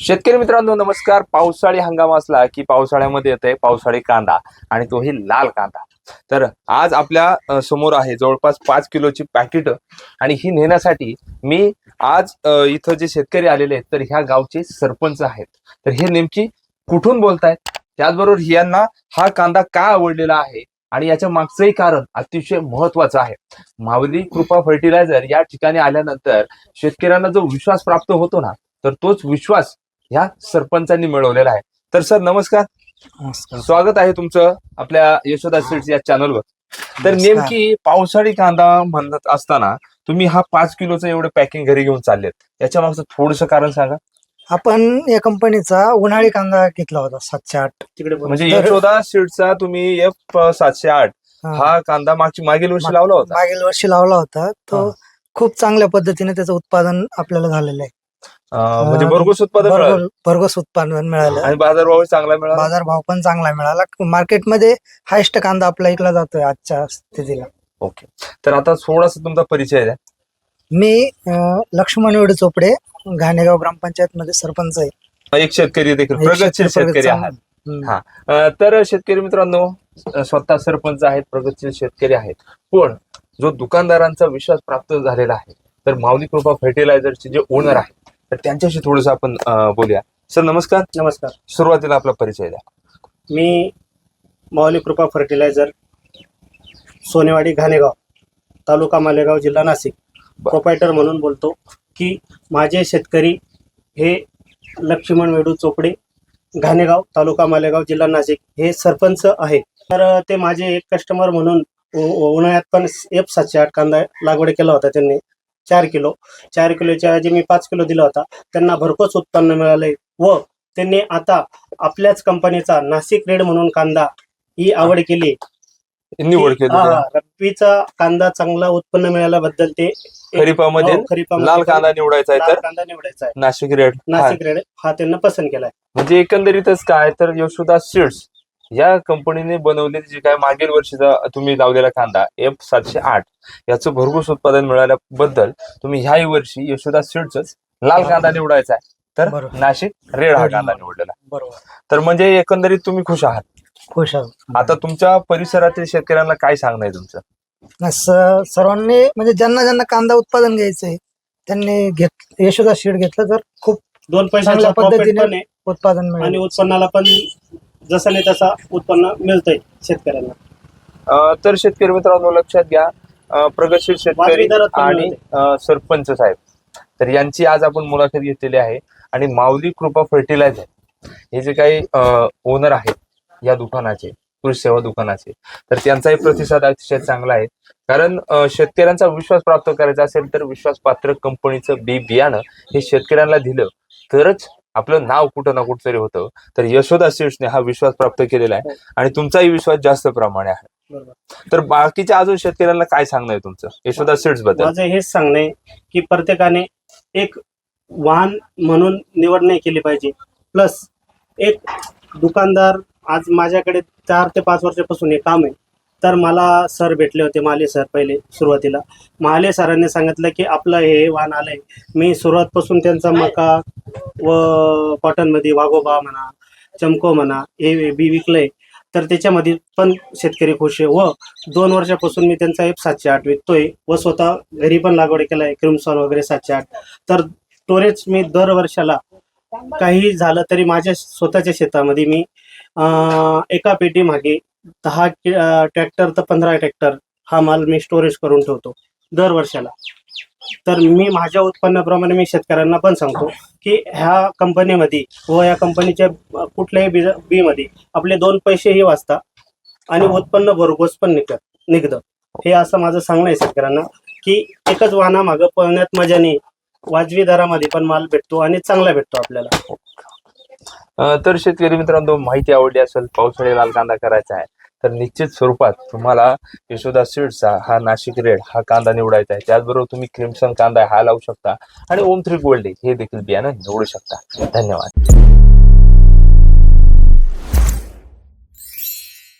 शेतकरी मित्रांनो नमस्कार. पावसाळी हंगाम असला की पावसाळ्यामध्ये येत आहे पावसाळी कांदा आणि तोही लाल कांदा. तर आज आपल्यासमोर आहे जवळपास पाच किलोची पॅकेट आणि ही नेण्यासाठी मी आज इथं जे शेतकरी आलेले आहेत तर ह्या गावचे सरपंच आहेत. तर हे नेमकी कुठून बोलतायत? त्याचबरोबर यांना हा कांदा का आवडलेला आहे? आणि याच्या मागचंही कारण अतिशय महत्वाचं आहे. माऊली कृपा फर्टिलायझर या ठिकाणी आल्यानंतर शेतकऱ्यांना जो विश्वास प्राप्त होतो ना तर तोच विश्वास ह्या सरपंचांनी मिळवलेला आहे. तर सर नमस्कार. नमस्कार. स्वागत आहे तुमचं आपल्या यशोदा सीड्स या चॅनलवर. तर. नेमकी पावसाळी कांदा म्हणत असताना तुम्ही हा पाच किलोचं एवढं पॅकिंग घरी घेऊन चाललेत. याच्या मागचं थोडस कारण सांगा. आपण या कंपनीचा उन्हाळी कांदा घेतला होता सातशे आठ. तिकडे म्हणजे यशोदा सीड्सचा तुम्ही एफ सातशे आठ हा. कांदा मागची मागील वर्षी लावला होता. मागील वर्षी लावला होता. तो. खूप चांगल्या पद्धतीने त्याचं उत्पादन आपल्याला झालेलं आहे. म्हणजे भरघोस उत्पादन मिळालं. भरघोस भरघोस उत्पादन मिळालं. आणि बाजारभाव चांगला मिळाला? बाजार भाव पण चांगला मिळाला. मार्केटमध्ये हायस्ट कांदा आपला इकला जातोय आजच्या स्थितीला. ओके. तर आता थोडासा तुमचा परिचय द्या. मी अं, लक्ष्मण वेडे चोपडे घाणेगाव ग्रामपंचायत मध्ये सरपंच आहे. एक शेतकरी देखील एक प्रगतशील शेतकरी आहात. हम्म. हा. अ, तर शेतकरी मित्रांनो अ, स्वतः सरपंच आहेत प्रगतशील शेतकरी आहेत. पण जो दुकानदारांचा विश्वास प्राप्त झालेला आहे तर माऊली कृपा फर्टिलायझरचे जे ओनर आहेत तर त्यांच्याशी थोडस आपण अ, बोलूया. सर नमस्कार. नमस्कार. सुरुवातीला आपला परिचय द्या. मी माऊली कृपा फर्टिलायझर सोनेवाडी घाणेगाव तालुका मालेगाव जिल्हा नाशिक. बर. प्रोपायटर म्हणून बोलतो की माझे शेतकरी हे लक्ष्मण वेडू चोपडे घाणेगाव तालुका मालेगाव जिल्हा नाशिक हे सरपंच आहे तर ते माझे एक कस्टमर म्हणून उ- उ- उन्हाळ्यात पण एफ सातशे आठ कांदा लागवड केला होता त्यांनी. चार किलो. चार किलोच्या ऐवजी मी पाच किलो दिला होता. त्यांना भरघोस उत्पन्न मिळालंय व त्यांनी आता आपल्याच कंपनीचा नाशिक रेड म्हणून कांदा ही आवड केली. निवड केली. रब्बीचा कांदा चांगला उत्पन्न मिळाल्याबद्दल ते खरीपामध्ये? हो, खरीपामध्ये लाल कांदा निवडायचा आहे तर? कांदा निवडायचा आहे. नाशिक रेड. नाशिक रेड हा त्यांना पसंत केलाय. म्हणजे एकंदरीतच काय तर यशोदा सीड्स या कंपनीने बनवलेली जी काय मागील वर्षीचा तुम्ही लावलेला कांदा एफ सातशे आठ याचं भरघोस उत्पादन मिळाल्याबद्दल तुम्ही ह्याही वर्षी यशोदा सीड्सच लाल कांदा निवडायचा आहे. तर बरोबर. नाशिक रेड हा कांदा निवडला. निवडलेला बरोबर. तर म्हणजे एकंदरीत तुम्ही खुश आहात? खुश आहोत. आता तुमच्या परिसरातील शेतकऱ्यांना काय सांगणं आहे तुमचं? नाही, स- सर्वांनी म्हणजे ज्यांना ज्यांना कांदा उत्पादन घ्यायचंय त्यांनी घेत यशोदा शीड घेतलं तर खूप दोन पैशाचा चांगल्या पद्धतीने पण आहे. उत्पादन आणि मिळेल उत्पन्नाला पण जसं नाही तसा उत्पन्न मिळतंय शेतकऱ्यांना. अं, तर शेतकरी मित्रांनो लक्षात घ्या अं, प्रगतशील शेतकरी पण आणि. अं, सरपंच साहेब. तर यांची आज आपण मुलाखत घेतलेली आहे आणि माऊली कृपा फर्टिलायझर हे जे काही ओनर आहेत या दुकानाचे कृषी सेवा दुकानाचे तर त्यांचाही प्रतिसाद अतिशय चांगला आहे. कारण अं, शेतकऱ्यांचा विश्वास प्राप्त करायचा असेल तर विश्वासपात्र कंपनीचं बी बियाणं हे शेतकऱ्यांना दिलं तरच आपलं नाव कुठं ना कुठं तरी होतं. तर यशोदा सीड्सने हा विश्वास प्राप्त केलेला आहे. आणि तुमचाही विश्वास जास्त प्रमाणे आहे. तर बाकीच्या अजून शेतकऱ्यांना काय सांगणं आहे तुमचं? यशोदा सीड्सबद्दल. माझं हेच सांगणे की प्रत्येकाने एक वाहन म्हणून निवड नाही केली पाहिजे. प्लस एक दुकानदार आज माझ्याकडे चार ते पाच वर्षापासून हे काम आहे. तर मला सर भेटले होते माले सर पहिले सुरुवातीला. महाले सरांनी सांगितलं की आपलं हे वाहन आलंय. मी सुरुवातपासून त्यांचा मका व कॉटनमध्ये वाघोबा म्हणा चमको म्हणा हे बी विकलंय. तर त्याच्यामध्ये पण शेतकरी खुश आहे. व दोन वर्षापासून मी त्यांचा एफ सातशे आठ विकतोय व स्वतः घरी पण लागवड केलाय क्रिमसॉन वगैरे सातशे आठ. तर स्टोरेज मी दर वर्षाला काही झालं तरी माझ्या स्वतःच्या शेतामध्ये मी एका पेटी मागे दहा ट्रॅक्टर तर पंधरा ट्रॅक्टर हा माल मी स्टोरेज करून ठेवतो दर वर्षाला तर मी माझ्या उत्पन्नाप्रमाणे मी शेतकऱ्यांना पण सांगतो की ह्या कंपनीमध्ये व या कंपनीच्या कुठल्याही बी बीमध्ये आपले दोन पैसेही वाचता आणि उत्पन्न भरघोस पण निघत निघतं. हे असं माझं सांगणं आहे शेतकऱ्यांना की एकच वाहना मागं पळण्यात मजा नाही. वाजवी दरामध्ये पण माल भेटतो आणि चांगला भेटतो आपल्याला. तर शेतकरी मित्रांनो माहिती आवडली असेल पावसाळी लाल कांदा करायचा आहे तर निश्चित स्वरूपात तुम्हाला यशोदा सीड्सचा हा नाशिक रेड हा कांदा निवडायचा आहे. त्याचबरोबर तुम्ही क्रिमसन कांदा हा लावू शकता आणि ओम थ्री गोल्ड हे देखील बियाणं निवडू शकता. धन्यवाद.